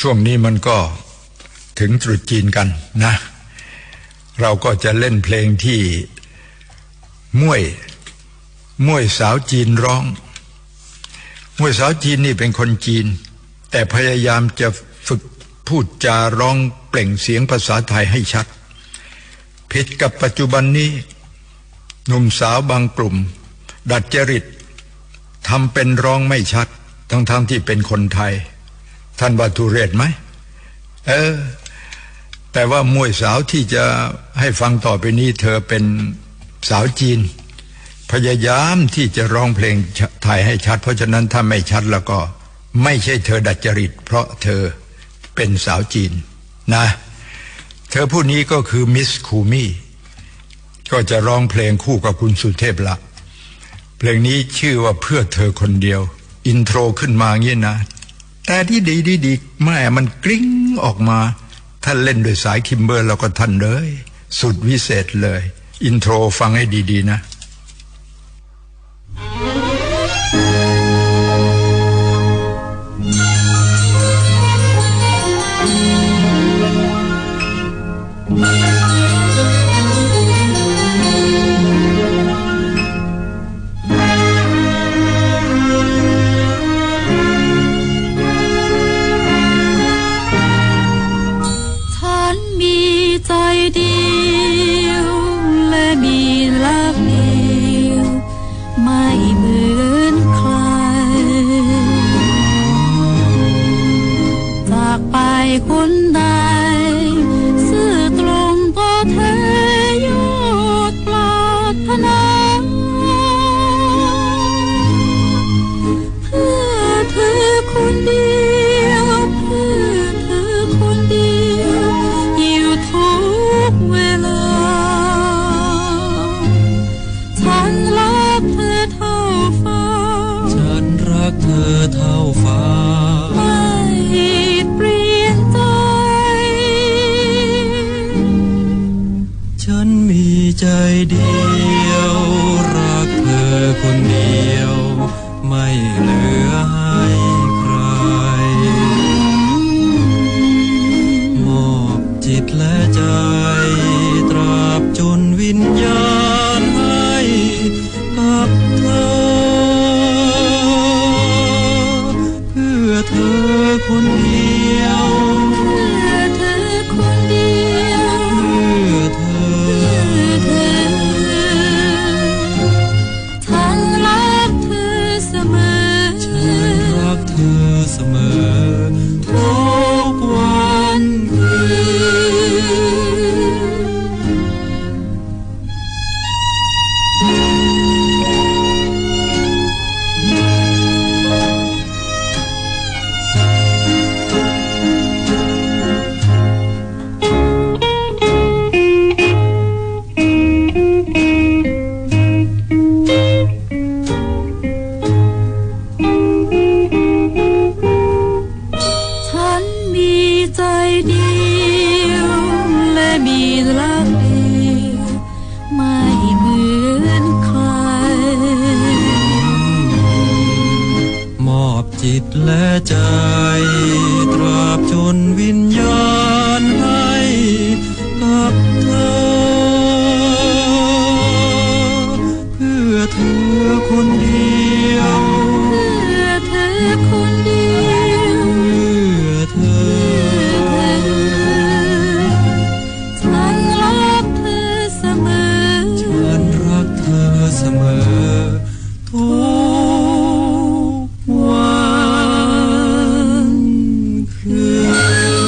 ช่วงนี้มันก็ถึงตรุษจีนกันนะ เราก็จะเล่นเพลงที่ม่วยม่วยสาวจีนร้องม่วยสาวจีนนี่เป็นคนจีน แต่พยายามจะฝึกพูดจาร้องเปล่งเสียงภาษาไทยให้ชัด ผิดกับปัจจุบันนี้ หนุ่มสาวบางกลุ่ม ดัดจริตทำเป็นร้องไม่ชัด ทั้งๆทที่เป็นคนไทย ท่านว่าทุเรศไหม เออ แต่ว่ามวยสาวที่จะให้ฟังต่อไปนี้ เธอเป็นสาวจีน พยายามที่จะร้องเพลงไทยให้ชัด เพราะฉะนั้นถ้าไม่ชัดแล้วก็ ไม่ใช่เธอดัดจริต เพราะเธอเป็นสาวจีนนะ เธอผู้นี้ก็คือมิสคูมี่ก็จะร้องเพลงคู่กับคุณสุเทพละ เพลงนี้ชื่อว่าเพื่อเธอคนเดียว อินโทรขึ้นมาเงี้ยนะ แต่ที่ดีดีดีแม่มันกริ้งออกมา ท่านเล่นโดยสายคิมเบอร์แล้วก็ท่านเลย สุดวิเศษเลย อินโทรฟังให้ดี ๆ นะ มีใอเท่าฟ้า ไม่เปลี่ยนใจฉันมีใจเดียว รักเธอคนเดียว ไม่เหลือให้ใคร มอบจิตและใจ ตราบจนวิญญาณ เสมอ จิตและใจ ตราบจนวิญญาณให้กับเธอ เพื่อเธอคนเดียว เพื่อเธอคนเดียว เพื่อเธอ ฉันรักเธอเสมอ ฉันรักเธอเสมอทุ Thank you.